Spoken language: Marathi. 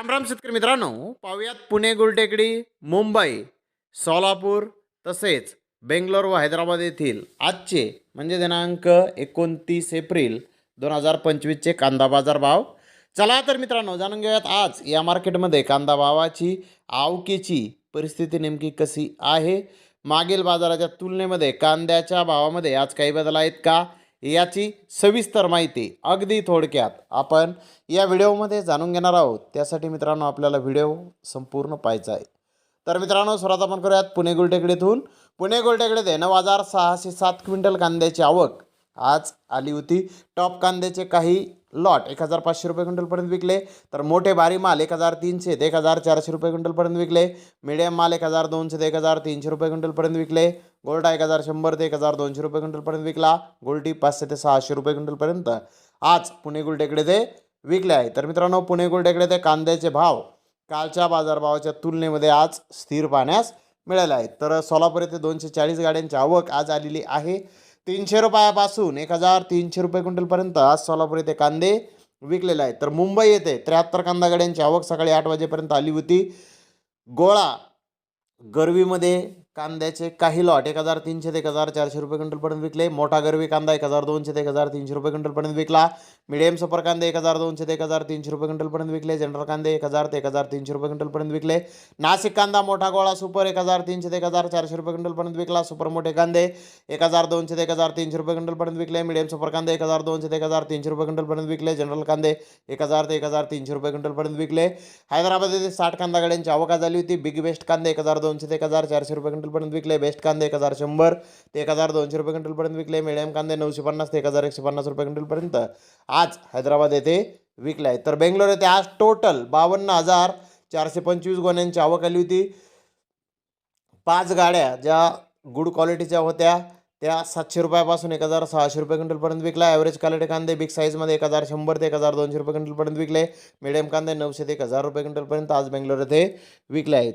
रामराम शेतकरी मित्रांनो पाहुयात पुणे गुलटेकडी मुंबई सोलापूर तसेच बेंगलोर व हैदराबाद येथील आजचे म्हणजे दिनांक एकोणतीस एप्रिल दोन हजार पंचवीसचे कांदा बाजार भाव. चला तर मित्रांनो जाणून घेऊयात आज या मार्केटमध्ये कांदा भावाची आवकेची परिस्थिती नेमकी कशी आहे? मागील बाजाराच्या तुलनेमध्ये कांद्याच्या भावामध्ये आज काही बदल आहेत का? याची सविस्तर माहिती अगदी थोडक्यात आपण या व्हिडिओमध्ये जाणून घेणार आहोत. त्यासाठी मित्रांनो आपल्याला व्हिडिओ संपूर्ण पाहायचा आहे. तर मित्रांनो सुरुवात आपण करूयात पुणे गोलटेकडीतून. पुणे गुलटेकडे नऊ हजार सहाशे सात क्विंटल कांद्याची आवक. आज आली होती. टॉप कांद्याचे काही लॉट एक हजार पाचशे रुपये क्विंटलपर्यंत विकले. तर मोठे भारी माल एक हजार तीनशे ते एक हजार चारशे रुपये क्विंटलपर्यंत विकले. मिडियम माल एक हजार दोनशे ते एक हजार तीनशे रुपये क्विंटलपर्यंत विकले. गोल्डा एक हजार शंभर ते एक हजार दोनशे रुपये क्विंटलपर्यंत विकला. गोल्डी पाचशे ते सहाशे रुपये क्विंटलपर्यंत. आज पुणे गुलटेकडे ते विकले आहे. तर मित्रांनो पुणे गुलटेकडे ते कांद्याचे भाव कालच्या बाजारभावाच्या तुलनेमध्ये आज स्थिर पाहण्यास मिळाले आहेत. तर सोलापूर येथे दोनशे चाळीस गाड्यांची आवक आज आलेली आहे. तीनशे रुपयापासून एक हजार तीनशे रुपये क्विंटलपर्यंत आज सोलापूर येथे कांदे विकलेले आहेत. तर मुंबई येथे त्र्याहत्तर कांदा गाड्यांची आवक सकाळी आठ वाजेपर्यंत आली होती. गोळा गरवीमध्ये कांद्याचे काही लॉट एक हजार तीनशे ते एक हजार चारशे रुपये क्विंटलपर्यंत विकले मोठा गरवी कांदा एक हजार दोनशे ते एक हजार तीनशे रुपये क्विंटलपर्यंत विकला मिडियम सुपर कांदे एक हजार दोनशे ते एक हजार तीनशे रुपये क्विंटलपर्यंत विकले जनरल कांदे एक हजार ते एक हजार तीनशे रुपये क्विंटलपर्यंत विकले नाशिक कांदा मोठा गोळा सुपर एक हजार तीनशे ते एक हजार चारशे रुपये क्विंटलपर्यंत विकला सुपर मोठे कांदे एक हजार दोनशे ते एक हजार तीनशे रुपये क्विंटलपर्यंत विकले मिडियम सुपर कांदे एक हजार दोनशे ते एक हजार तीनशे रुपये क्विंटलपर्यंत विकले जनरल कांदे एक हजार ते एक हजार तीनशे रुपये क्विंटलपर्यंत विकले हैदराबाद येथे साठ कांदा गाड्यांची आवक झाली होती बिग बेस्ट कांदे एक हजार दोनशे ते एक हजार चारशे रुपये क्विंटलपर्यंत विकले. बेस्ट कांदे एक हजार शंभर ते एक हजार दोनशे रुपये क्विंटलपर्यंत विकले. मिडियम कांदे नऊशे पन्नास ते एक हजार एकशे पन्नास रुपये क्विंटलपर्यंत. आज हैदराबाद येथे विकले आहेत तर बेंगलोर येथे आज टोटल बावन्न हजार चारशे पंचवीस गोण्यांची आवक आली होती. पाच गाड्या ज्या गुड क्वालिटीच्या होत्या त्या सातशे रुपयापासून एक हजार सहाशे रुपये क्विंटलपर्यंत विकला. ॲव्हरेज क्वालिटी कांदे बिग साईजमध्ये एक हजार शंभर ते एक हजार दोनशे रुपये क्विंटलपर्यंत विकले. मिडियम कांदे नऊशे ते एक हजार रुपये क्विंटलपर्यंत आज बेंगलोर येथे विकले आहेत.